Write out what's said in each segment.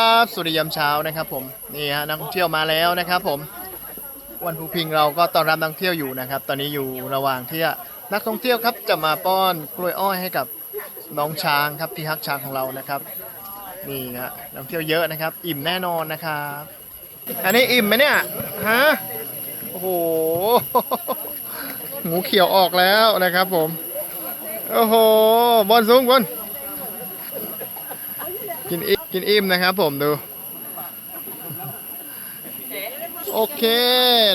ครับสวัสดียามเช้านะครับผมนี่ฮะนักท่องเที่ยวมาแล้วนะครับผมวันภูพิงเราก็ต้อนรับนักท่องเที่ยวอยู่นะครับ ตอนนี้อยู่ระหว่างที่นักท่องเที่ยวครับจะมาป้อนกล้วยอ้อยให้กับน้องช้างครับที่ฮักช้างของเรานะครับนี่ฮะนักท่องเที่ยวเยอะนะครับ อิ่มแน่นอนนะครับอันนี้อิ่มไหมเนี่ยฮะโอ้โหหมูเขียวออกแล้วนะครับผมโอ้โหบอลสูงบอลกินอิ่ม กินอิ่มนะครับผมดู โอเค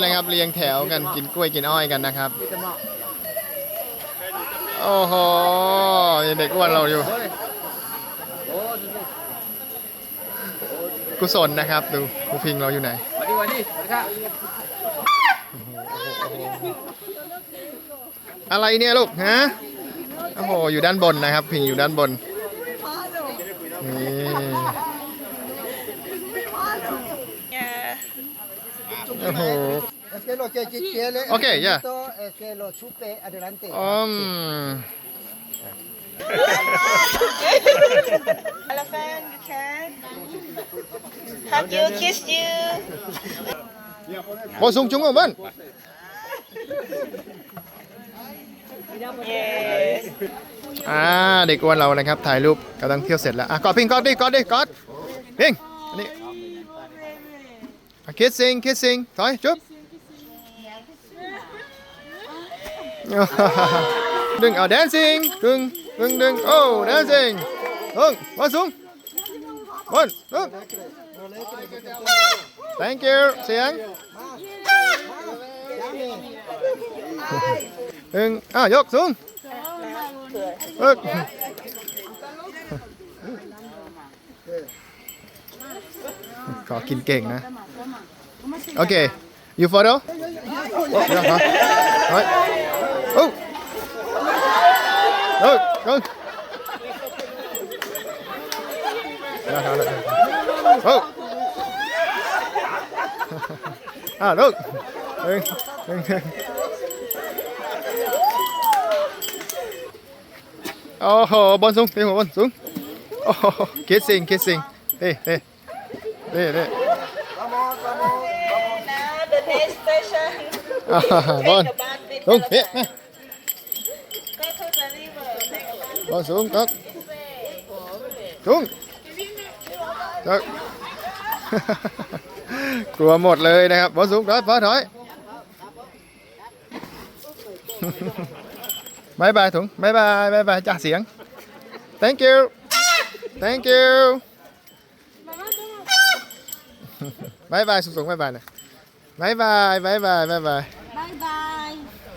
นะครับเรียงแถวกันกินกล้วยกินอ้อยกันนะครับโอ้โหยังเด็กอ้วนเราอยู่ กุศลนะครับ ดูภูพิงเราอยู่ไหนมาดิมาดิมาดิค่ะอะไรเนี่ยลูกฮะโอ้โหอยู่ด้านบนนะครับ พิงอยู่ด้านบน นี่ Yeah. โอ้โห Es que lo que quiere Ok, ya. es que lo chupe adelante. อืม Elephant, you can. Hug you, kiss you. บอลสูงจุง อ่าเด็กอ้วนเรานะครับถ่ายรูปกำลังเที่ยวเสร็จแล้วอะกอดพิงกอดดิกอดดิกอดพิงอันนี้คิสซิงคิสซิงถอยจุ๊บดึงเอาแดนซิงดึงดึงดึงโอ้แดนซิงดึงบอลสูงบอลดึง thank you เสียง ดึงอะยกสูงเอิกขอกินเก่งนะ โอเค you follow โอ้ยฮะเฮ้ยโอ้เฮ้ยเฮ้ยโอ้อ่าลูกหนึ่งหนึ่ง หนึ่ง โอ้โหบอลสูงเตะหัวบอลสูงโอ้โหคิดสิงคิดสิงเฮ้เฮ้เฮ้เฮ้ Now the next station. อ่าบอล Take a bath with สูงเฮ้ elephant. Go to the river. Take a bath. บอลสูงครับสูงจัก กลัวหมดเลยนะครับบอลสูงถอยพอถอย บายบายถุงบายบายบายบายจ่าเสียง thank you thank you บายบายสูงๆบายบ